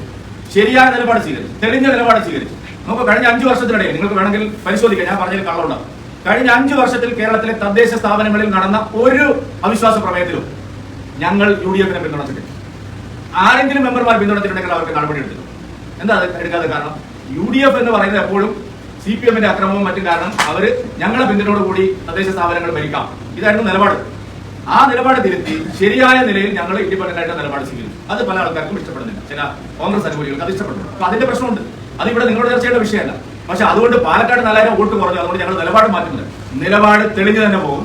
ശരിയായ നിലപാട് സ്വീകരിച്ചു തെളിഞ്ഞ നിലപാട് സ്വീകരിച്ചു. നമുക്ക് കഴിഞ്ഞ അഞ്ചു വർഷത്തിനിടയിൽ നിങ്ങൾക്ക് വേണമെങ്കിൽ പരിശോധിക്കാം. ഞാൻ പറഞ്ഞതിൽ കള്ളുണ്ടാവും കഴിഞ്ഞ അഞ്ചു വർഷത്തിൽ കേരളത്തിലെ തദ്ദേശ സ്ഥാപനങ്ങളിൽ നടന്ന ഒരു അവിശ്വാസ പ്രമേയത്തിലും ഞങ്ങൾ യു ഡി എഫിനെ പിന്തുണച്ചിട്ടില്ല. ആരെങ്കിലും മെമ്പർമാർ പിന്തുണച്ചിട്ടുണ്ടെങ്കിൽ അവർക്ക് നടപടി എടുക്കുന്നു എന്താ എടുക്കാതെ കാരണം? യു ഡി എഫ് എന്ന് പറയുന്നത് എപ്പോഴും സി പി എമ്മിന്റെ അക്രമവും മറ്റും കാരണം അവർ ഞങ്ങളെ പിന്തുണയോടുകൂടി തദ്ദേശ സ്ഥാപനങ്ങൾ ഭരിക്കാം. ഇതായിരുന്നു നിലപാട്. ആ നിലപാട് തിരുത്തി ശരിയായ നിലയിൽ ഞങ്ങൾ ഇൻഡിപെൻഡന്റ് ആയിട്ട് നിലപാട് സ്വീകരിച്ചു. അത് പല ആൾക്കാർക്കും ഇഷ്ടപ്പെടുന്നില്ല. ചില കോൺഗ്രസ് അനുകൂലികൾക്ക് അത് ഇഷ്ടപ്പെടുന്നു. അപ്പൊ അതിന്റെ പ്രശ്നമുണ്ട്. അത് ഇവിടെ നിങ്ങളുടെ ചർച്ച ചെയ്യേണ്ട വിഷയമല്ല. പക്ഷെ അതുകൊണ്ട് പാലക്കാട് നാലായിരം വോട്ട് കുറഞ്ഞു. അതുകൊണ്ട് ഞങ്ങൾ നിലപാട് മാറ്റുന്നില്ല. നിലപാട് തെളിഞ്ഞു തന്നെ പോകും.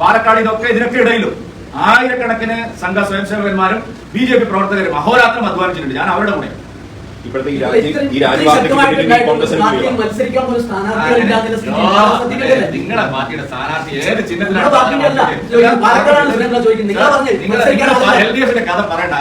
പാലക്കാട് ഇതൊക്കെ ഇതിനൊക്കെ ഇടയിലും. ആയിരക്കണക്കിന് സംഘ സ്വയംസേവകന്മാരും ബി ജെ പി പ്രവർത്തകരും അഹോരാത്രം അധ്വാനിച്ചിട്ടുണ്ട് ഞാൻ അവരുടെ കൂടെ ഇപ്പോഴത്തെ ഈ? നിങ്ങളുടെ പാർട്ടിയുടെ സ്ഥാനാർത്ഥി ഏത് ചിഹ്നത്തിലാണ് കഥ പറയണ്ട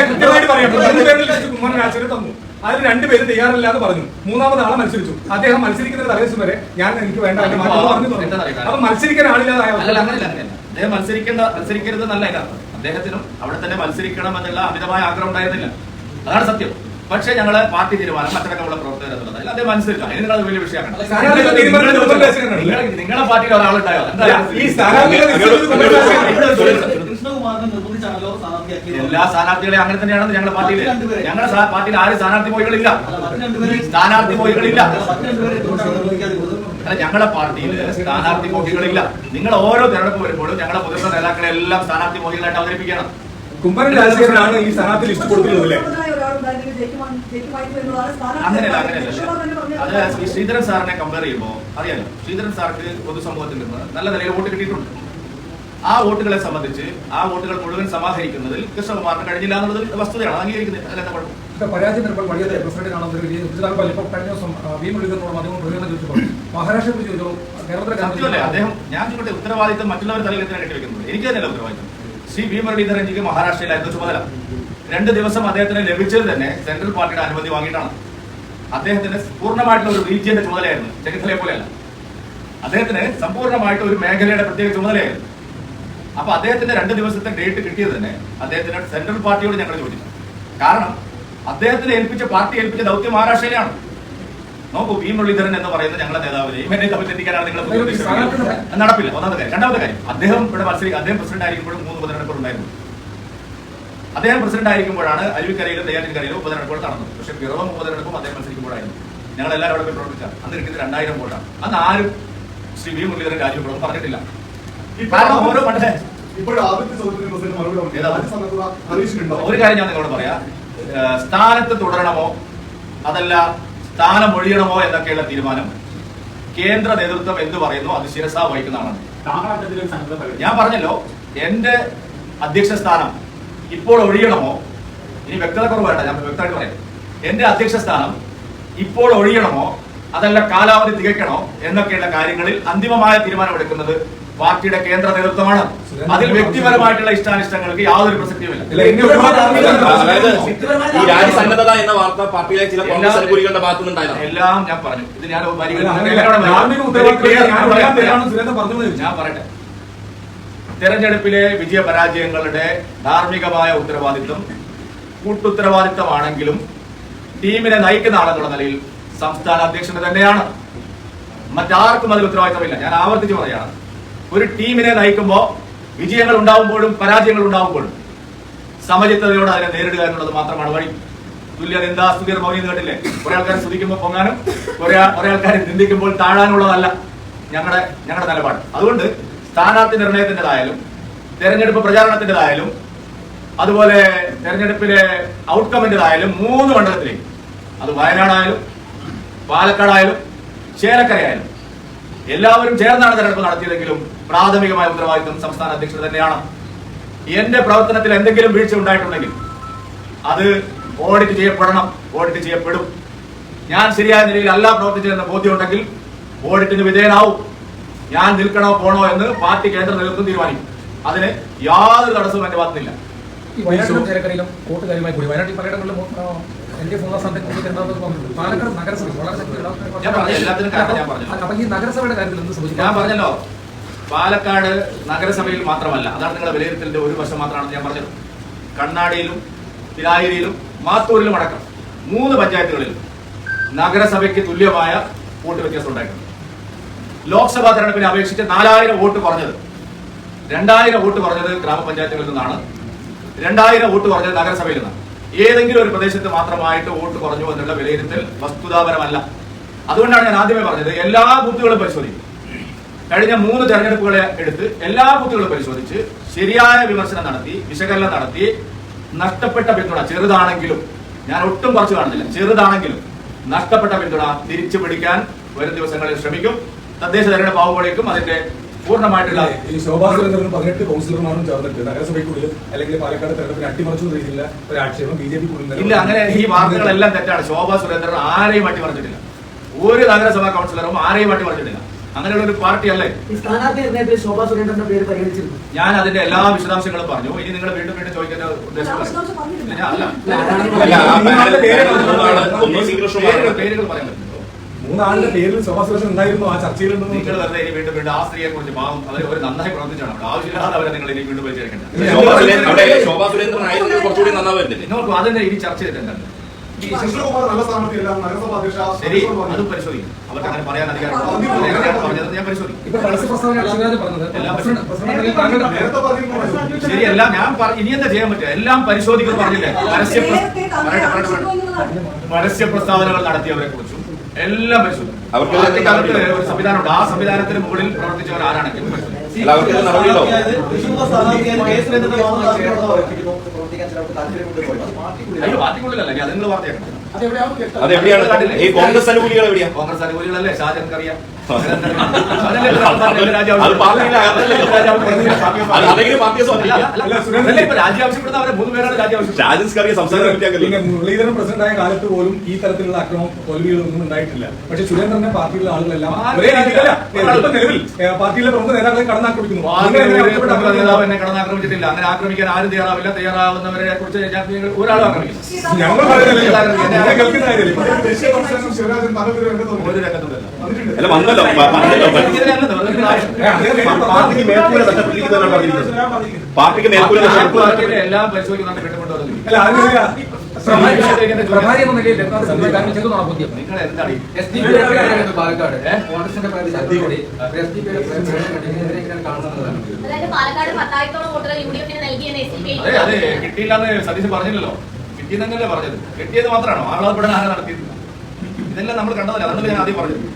കൃത്യമായിട്ട് പറയാം. മൂന്ന്. അതിൽ രണ്ടുപേര് തയ്യാറില്ലാതെ പറഞ്ഞു മൂന്നാമത് ആളെ മത്സരിച്ചു അദ്ദേഹം മത്സരിക്കുന്ന തലേദിവസം വരെ ഞാൻ എനിക്ക് വേണ്ട പറഞ്ഞു? അപ്പൊ മത്സരിക്കാൻ അങ്ങനെയല്ല അദ്ദേഹം മത്സരിക്കേണ്ട മത്സരിക്കരുത് എന്നല്ല കാരണം അദ്ദേഹത്തിനും അവിടെ തന്നെ മത്സരിക്കണം എന്നുള്ള അമിതമായ ആഗ്രഹം ഉണ്ടായിരുന്നില്ല അതാണ് സത്യം പക്ഷേ ഞങ്ങളെ പാർട്ടി തീരുമാനം അച്ചടക്കമുള്ള പ്രവർത്തകർ എന്നുള്ളത് അദ്ദേഹം മത്സരിച്ചു അതിന് നിങ്ങൾ വലിയ വിഷയമാണ് നിങ്ങളുടെ പാർട്ടിയിൽ ഒരാളുണ്ടായോ? എല്ലാ ഈ സ്ഥാനാർത്ഥികളെ അങ്ങനെ തന്നെയാണെന്ന് ഞങ്ങളുടെ പാർട്ടിയിൽ. ഞങ്ങളുടെ പാർട്ടിയിൽ ആരും സ്ഥാനാർത്ഥി രണ്ടുപേരെ- സ്ഥാനാർത്ഥി? അല്ല ഞങ്ങളുടെ പാർട്ടിയിൽ സ്ഥാനാർത്ഥി മോഹികളില്ല നിങ്ങൾ ഓരോ തെരഞ്ഞെടുപ്പ് വരുമ്പോഴും ഞങ്ങളുടെ മുതിർന്ന നേതാക്കളെ എല്ലാം സ്ഥാനാർത്ഥി മോഹികളായിട്ട് അവതരിപ്പിക്കണം. കുമ്മനം രാജശേഖരനാണ് ഈ സ്ഥാനാർത്ഥി ലിസ്റ്റ് കൊടുക്കുന്നത് അല്ലേ? അങ്ങനെയല്ല ശ്രീധരൻ സാറിനെ കമ്പയർ ചെയ്യുമ്പോൾ അറിയാലോ ശ്രീധരൻ സാർക്ക് പൊതുസമൂഹത്തിൽ നിന്ന് നല്ല നിലയിൽ വോട്ട് കിട്ടിയിട്ടുണ്ട്. ആ വോട്ടുകളെ സംബന്ധിച്ച് ആ വോട്ടുകൾ മുഴുവൻ സമാഹരിക്കുന്നതിൽ കൃഷ്ണകുമാറിന് കഴിഞ്ഞില്ല എന്നുള്ളത് വസ്തുതയാണ് അംഗീകരിക്കുന്നത് കുഴപ്പം? പരാജയം വരുമ്പോൾ പ്രസിഡന്റ് കാണുന്ന ഒരു വലിയ ഉചിതാൽപ്പല്ല ഇപ്പൊ കഴിഞ്ഞ ദിവസം ആ, വി മുരളീധരനോട് മാധ്യമങ്ങൾ പ്രതികരണം ചോദിച്ചപ്പോൾ മഹാരാഷ്ട്രയെ കുറിച്ച് ചോദിച്ചപ്പോൾ കേരളത്തിലെ അദ്ദേഹം ഞാൻ ചോദിക്കട്ടെ ഉത്തരവാദിത്തം മറ്റുള്ളവർ തലയിലെത്തിനാണ് കെട്ടിവെക്കുന്നത് എനിക്ക് തന്നെയല്ല ഉത്തരവാദിത്തം. ശ്രീ വി. മുരളീധരൻജിക്ക് മഹാരാഷ്ട്രയിലായിരുന്നു ചുമതല. രണ്ട് ദിവസം അദ്ദേഹത്തിന് ലഭിച്ചത് തന്നെ സെൻട്രൽ പാർട്ടിയുടെ അനുമതി വാങ്ങിയിട്ടാണ്. അദ്ദേഹത്തിന് പൂർണമായിട്ടുള്ള ഒരു റീജിയന്റെ ചുമതലയായിരുന്നു. ചെന്നിത്തലയെ പോലെയല്ല അദ്ദേഹത്തിന് സമ്പൂർണമായിട്ട് ഒരു മേഖലയുടെ പ്രത്യേക ചുമതലയായിരുന്നു. അപ്പൊ അദ്ദേഹത്തിന്റെ രണ്ട് ദിവസത്തെ ഡേറ്റ് കിട്ടിയത് തന്നെ അദ്ദേഹത്തിന് സെൻട്രൽ പാർട്ടിയോട് ഞങ്ങൾ ചോദിച്ചു. കാരണം അദ്ദേഹത്തിന് ഏൽപ്പിച്ച പാർട്ടി ഏൽപ്പിച്ച ദൗത്യം മഹാരാഷ്ട്രയിലാണ്. നോക്കൂ വി മുരളീധരൻ എന്ന് പറയുന്ന ഞങ്ങളുടെ നേതാവിനെയും എന്നെ തമ്മിൽ തെറ്റിക്കാനാണ് നിങ്ങൾ സ്ഥാനാർത്ഥി- നടപ്പില്ല. ഒന്നാമത്തെ കാര്യം. രണ്ടാമത്തെ കാര്യം. അദ്ദേഹം ഇവിടെ മത്സരിക്കും അദ്ദേഹം പ്രസിഡന്റ് ആയിരിക്കുമ്പോഴും മൂന്ന് ഉപതെരഞ്ഞെടുപ്പുകൾ ഉണ്ടായിരുന്നു അദ്ദേഹം പ്രസിഡന്റ് ആയിരിക്കുമ്പോഴാണ് അരുവിക്കരയിലും നെയ്യാറ്റിൻകരയിലും ഉപതെരഞ്ഞെടുപ്പുകൾ നടന്നത്. പക്ഷേ പിറവം ഉപതെരഞ്ഞെടുപ്പും അദ്ദേഹം മത്സരിക്കുമ്പോഴായിരുന്നു. ഞങ്ങൾ എല്ലാവരും അവിടെ പോയി പ്രവർത്തിച്ച അന്ന് കിട്ടിയത് രണ്ടായിരം വോട്ടാണ്. അന്ന് ആരും ശ്രീ വി മുരളീധരൻ രാജ്യപ്പെടും പറഞ്ഞിട്ടില്ല. കാരണം ഓരോ ഒരു കാര്യം ഞാൻ നിങ്ങളോട് പറയാം. സ്ഥാനത്ത് തുടരണമോ? അതല്ല സ്ഥാനം ഒഴിയണമോ എന്നൊക്കെയുള്ള തീരുമാനം കേന്ദ്ര നേതൃത്വം എന്ത് പറയുന്നു അത് ശിരസ വഹിക്കുന്നതാണ്. ഞാൻ പറഞ്ഞല്ലോ എന്റെ അധ്യക്ഷ സ്ഥാനം ഇപ്പോൾ ഒഴിയണമോ? ഇനി വ്യക്തത കുറവായിട്ട് ഞാൻ വ്യക്തമായിട്ട് പറയാം. എന്റെ അധ്യക്ഷ സ്ഥാനം ഇപ്പോൾ ഒഴിയണമോ? അതല്ല കാലാവധി തികയ്ക്കണോ? എന്നൊക്കെയുള്ള കാര്യങ്ങളിൽ അന്തിമമായ തീരുമാനമെടുക്കുന്നത് പാർട്ടിയുടെ കേന്ദ്ര നേതൃത്വമാണ്. അതിൽ വ്യക്തിപരമായിട്ടുള്ള ഇഷ്ടാനിഷ്ടങ്ങൾക്ക് യാതൊരു പ്രസക്തിയുമില്ല എന്നെ ഒഴിവാക്കാൻ അതായത് ഈ രാജ്യസന്നദ്ധത എന്ന വാർത്ത പാർട്ടിയിലെ ചില കോൺഗ്രസ് അനുകൂലികളുടെ ഭാഗത്തു എല്ലാം ഞാൻ പറഞ്ഞു. ഇത് ഞാൻ ഞാൻ ഞാൻ തെരഞ്ഞെടുപ്പിലെ വിജയപരാജയങ്ങളുടെ ധാർമ്മികമായ ഉത്തരവാദിത്വം കൂട്ടുത്തരവാദിത്തമാണെങ്കിലും ടീമിനെ നയിക്കുന്ന ആളെന്നുള്ള നിലയിൽ സംസ്ഥാന അധ്യക്ഷന് തന്നെയാണ്. മറ്റാർക്കും അതിൽ ഉത്തരവാദിത്തമില്ല ഞാൻ ആവർത്തിച്ച് പറയാണ് ഒരു ടീമിനെ നയിക്കുമ്പോൾ വിജയങ്ങൾ ഉണ്ടാവുമ്പോഴും പരാജയങ്ങൾ ഉണ്ടാവുമ്പോഴും സമചിത്തതയോടെ അതിനെ നേരിടുക എന്നുള്ളത് മാത്രമാണ് വഴി. തുല്യ നിന്ദാസ്തുതിർ മൗനി കേട്ടില്ലേ? കുറെ ആൾക്കാർ സ്തുതിക്കുമ്പോൾ പൊങ്ങാനും കുറെ കുറെ ആൾക്കാരെ നിന്ദിക്കുമ്പോൾ താഴാനുള്ളതല്ല ഞങ്ങളുടെ ഞങ്ങളുടെ നിലപാട്. അതുകൊണ്ട് സ്ഥാനാർത്ഥി നിർണയത്തിന്റെതായാലും തെരഞ്ഞെടുപ്പ് പ്രചാരണത്തിന്റെതായാലും അതുപോലെ തെരഞ്ഞെടുപ്പിലെ ഔട്ട്കമിന്റെതായാലും മൂന്ന് മണ്ഡലത്തിലേക്ക്. അത് വയനാടായാലും പാലക്കാടായാലും ചേലക്കരയായാലും. എല്ലാവരും ചേർന്നാണ് തെരഞ്ഞെടുപ്പ് നടത്തിയതെങ്കിലും പ്രാഥമികമായ ഉത്തരവാദിത്വം സംസ്ഥാന അധ്യക്ഷർ തന്നെയാണ്. എന്റെ പ്രവർത്തനത്തിൽ എന്തെങ്കിലും വീഴ്ച ഉണ്ടായിട്ടുണ്ടെങ്കിൽ അത് ഓഡിറ്റ് ചെയ്യപ്പെടണം ഓഡിറ്റ് ചെയ്യപ്പെടും. ഞാൻ ശരിയായ നിലയിൽ അല്ല പ്രവർത്തിച്ചതെന്ന് ബോധ്യമുണ്ടെങ്കിൽ ഓഡിറ്റിന് വിധേയനാവും. ഞാൻ നിൽക്കണോ പോണോ എന്ന് പാർട്ടി കേന്ദ്ര നേതൃത്വം തീരുമാനിക്കും. അതിന് യാതൊരു തടസ്സവും എന്റെ ഭാഗത്തില്ല വയനാട്ടിലും കൂടി. വയനാട്ടിൽ പലയിടങ്ങളിലും എന്റെ മൂന്നാം പാലക്കാട് നഗരസഭ വളരെ. അപ്പൊ ഈ നഗരസഭയുടെ കാര്യത്തിൽ എന്ത് സംഭവിച്ചു ഞാൻ പറഞ്ഞല്ലോ പാലക്കാട് നഗരസഭയിൽ മാത്രമല്ല അതാണ് നിങ്ങളുടെ വിലയിരുത്തലിന്റെ ഒരു വശം മാത്രമാണെന്ന് ഞാൻ പറഞ്ഞത് കണ്ണാടിയിലും തിരായിരിയിലും മാത്തൂരിലും അടക്കം മൂന്ന് പഞ്ചായത്തുകളിലും നഗരസഭയ്ക്ക് തുല്യമായ വോട്ട് വ്യത്യാസം ഉണ്ടായിട്ടുണ്ട്. ലോക്സഭാ തെരഞ്ഞെടുപ്പിനെ അപേക്ഷിച്ച് നാലായിരം വോട്ട് കുറഞ്ഞത്. രണ്ടായിരം വോട്ട് കുറഞ്ഞത് ഗ്രാമപഞ്ചായത്തുകളിൽ നിന്നാണ്. രണ്ടായിരം വോട്ട് കുറഞ്ഞത് നഗരസഭയിൽ നിന്നാണ്. ഏതെങ്കിലും ഒരു പ്രദേശത്ത് മാത്രമായിട്ട് വോട്ട് കുറഞ്ഞു എന്നുള്ള വിലയിരുത്തൽ വസ്തുതാപരമല്ല. അതുകൊണ്ടാണ് ഞാൻ ആദ്യമേ പറഞ്ഞത് എല്ലാ ബൂത്തുകളും പരിശോധിക്കും. കഴിഞ്ഞ മൂന്ന് തെരഞ്ഞെടുപ്പുകളെ എടുത്ത് എല്ലാ ബൂത്തുകളും പരിശോധിച്ച് ശരിയായ വിമർശനം നടത്തി വിശകലനം നടത്തി നഷ്ടപ്പെട്ട പിന്തുണ ചെറുതാണെങ്കിലും ഞാൻ ഒട്ടും കുറച്ച് കാണുന്നില്ല ചെറുതാണെങ്കിലും നഷ്ടപ്പെട്ട പിന്തുണ തിരിച്ചു പിടിക്കാൻ വരും ദിവസങ്ങളിൽ ശ്രമിക്കും. തദ്ദേശ തെരഞ്ഞെടുപ്പ് ആവുമ്പോഴേക്കും അതിന്റെ പൂർണമായിട്ടുള്ള ഈ ശോഭാ സുരേന്ദ്രനും പതിനെട്ട് കൗൺസിലർമാരും ചേർന്നിട്ട് നഗരസഭയ്ക്കുള്ളിൽ അല്ലെങ്കിൽ പാലക്കാട് തെരഞ്ഞെടുപ്പിന് അട്ടിമറിച്ചു രീതിയിലുള്ള ഒരു ആക്ഷേപം ബി ജെ പി ഇല്ല അങ്ങനെ ഈ വാർത്തകളെല്ലാം തെറ്റാണ്. ശോഭാ സുരേന്ദ്രൻ ആരെയും അട്ടിമറിച്ചിട്ടില്ല. ഒരു നഗരസഭാ കൗൺസിലറും ആരെയും അട്ടിമറിച്ചിട്ടില്ല. അങ്ങനെയുള്ള ഒരു പാർട്ടി അല്ലേ ശോഭാ സുരേന്ദ്രന്റെ പേര് പരിഗണിച്ചിരുന്നു. ഞാൻ അതിന്റെ എല്ലാ വിശദാംശങ്ങളും പറഞ്ഞു. ഇനി നിങ്ങൾ വീണ്ടും വീണ്ടും ചോദിക്കുന്ന ഉദ്ദേശം പേരുകൾ പറയാൻ പറ്റുമോ മൂന്നാളിന്റെ പേരിൽ ശോഭാസുരേഷൻ ഉണ്ടായിരുന്നു ആ ചർച്ചയിലുണ്ടെന്ന് നിങ്ങൾ വെറുതെ ഇനി വീണ്ടും വീണ്ടും ആ സ്ത്രീയെ കുറിച്ച് പാവം അവർ ഒരു നന്നായി പ്രവർത്തിച്ചാണ്. അവിടെ ആവശ്യമില്ലാതെ അവരെ നിങ്ങൾ ഇനി വീണ്ടും വലിച്ചെടുക്കണ്ട അതിന്റെ ഇനി ചർച്ച ചെയ്തിട്ടുണ്ട് ശരി കൃഷ്ണകുമാർ അതും പറഞ്ഞു. പരിശോധിക്കും. അവർക്ക് അങ്ങനെ പറയാൻ അധികാരം എങ്ങനെയാണ് പറഞ്ഞത് ഞാൻ പരിശോധിക്കും. ശരി എല്ലാം ഞാൻ ഇനി എന്താ ചെയ്യാൻ പറ്റുക? എല്ലാം പരിശോധിക്കുന്നു പറഞ്ഞില്ലേ. പരസ്യ പ്രസ്താവനകൾ നടത്തിയവരെ കുറിച്ചും. എല്ലാം അവർക്ക് അവർക്ക് ഒരു സംവിധാനമുണ്ട്. ആ സംവിധാനത്തിന് മുകളിൽ പ്രവർത്തിച്ചവർ ആരാണെങ്കിലും അതെവിടെയാണ്? ഈ കോൺഗ്രസ് അനുകൂലികൾ എവിടെയാ? കോൺഗ്രസ് അനുകൂലികളല്ലേ? ഷാജൻ കറിയ മുരളീധരൻ പ്രസിഡന്റായ കാലത്ത് പോലും ഈ തരത്തിലുള്ള അക്രമം തോൽവികളൊന്നും ഉണ്ടായിട്ടില്ല. പക്ഷെ സുരേന്ദ്രന്റെ പാർട്ടിയിലുള്ള ആളുകളെല്ലാം നിലവിൽ പാർട്ടിയിലെ പ്രമുഖ നേതാക്കളെ കടന്നാക്രമിക്കുന്നു. എന്നെ കടന്നാക്രമിച്ചിട്ടില്ല. അങ്ങനെ ആക്രമിക്കാൻ ആരും തയ്യാറാവില്ല? തയ്യാറാവുന്നവരെ കുറിച്ച് ഒരാളും ആക്രമിക്കില്ല ഞങ്ങൾ പറയുന്നില്ലല്ലോ. ഞങ്ങൾ കേൾക്കുന്ന കാര്യമില്ല? പ്രസിഡന്റ്. ഒരു രംഗത്തുമില്ല പാർട്ടിക്ക് മേൽക്കൂര നഷ്ടപ്പെട്ടിരിക്കുന്നതാണ് പറഞ്ഞിരിക്കുന്നത് പാർട്ടിക്ക് മേൽക്കൂര പാലക്കാട്? കോൺഗ്രസിന്റെ സതീശ് പറഞ്ഞില്ലല്ലോ കിട്ടിയെന്നല്ലേ പറഞ്ഞത് കിട്ടിയത് മാത്രമാണോ ആഹ്ലാദപ്പെടാൻ ആരും നടത്തിയിട്ടില്ല ഇതെല്ലാം നമ്മൾ കണ്ടതല്ല അതുകൊണ്ട് ഞാൻ ആദ്യം പറഞ്ഞത്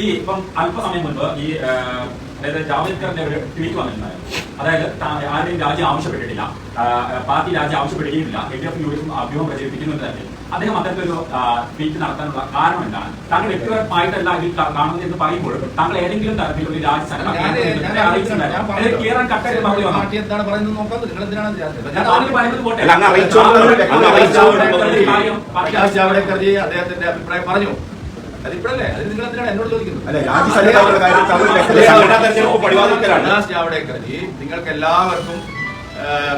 ഈ ഇപ്പം അല്പസമയം മുൻപ് ഈ അതായത് ജാവദേക്കറിന്റെ ഒരു ട്വീറ്റ് വന്നിട്ടുണ്ടായിരുന്നു. അതായത് ആരുടെയും രാജ്യം ആവശ്യപ്പെട്ടിട്ടില്ല. പാർട്ടി രാജ്യം ആവശ്യപ്പെടുകയുമില്ല. L D F U D എഫും അഭ്യൂഹം പ്രചരിപ്പിക്കുന്നുണ്ട് തന്നെ. അദ്ദേഹം അത്തരത്തിലൊരു ട്വീറ്റ് നടത്താനുള്ള കാരണം എന്താണ്? താങ്കൾ വ്യക്തിപരമായിട്ടല്ല ഇതിൽ കാണുന്നത് എന്ന് പറയുമ്പോൾ താങ്കൾ ഏതെങ്കിലും തരത്തിൽ ഒരു അറിയിച്ചിട്ടുണ്ടായിരുന്നു. അദ്ദേഹത്തിന്റെ അഭിപ്രായം പറഞ്ഞു. അതിപ്പോഴല്ലേ അത് നിങ്ങൾ എന്തിനാണ് എന്നോട് ചോദിക്കുന്നത് പ്രകാശ് ജാവ്ദേക്കർജി നിങ്ങൾക്ക് എല്ലാവർക്കും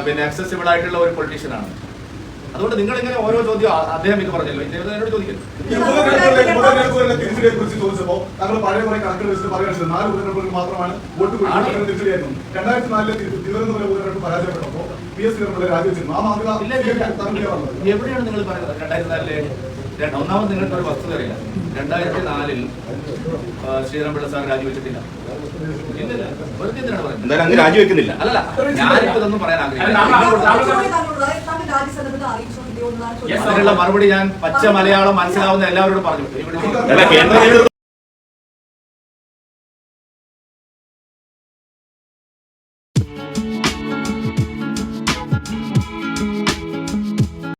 പിന്നെ അക്സസിബിൾ ആയിട്ടുള്ള ഒരു പൊളിറ്റീഷ്യനാണ് അതുകൊണ്ട് നിങ്ങൾ ഇങ്ങനെ ഓരോ ചോദ്യം അദ്ദേഹം ഇത് പറഞ്ഞല്ലോ ഇദ്ദേഹം എന്നോട് ഈ ആണ്. പറഞ്ഞത് എവിടെയാണ് നിങ്ങൾ പറയുന്നത് രണ്ടായിരത്തി നാലിലെ ഒന്നാമത് നിങ്ങൾക്ക് ഒരു വസ്തുത അറിയാം രണ്ടായിരത്തി നാലിൽ ശ്രീധരൻപിള്ള സാർ രാജിവെച്ചിട്ടില്ല. രാജിവെക്കുന്നില്ല. അല്ല ഞാനിപ്പോ ഇതൊന്നും പറയാൻ ആഗ്രഹിക്കുന്നു മറുപടി ഞാൻ പച്ച മലയാളം മനസ്സിലാവുന്ന എല്ലാവരോടും പറഞ്ഞു. അല്ല കേന്ദ്ര നേതൃത്വം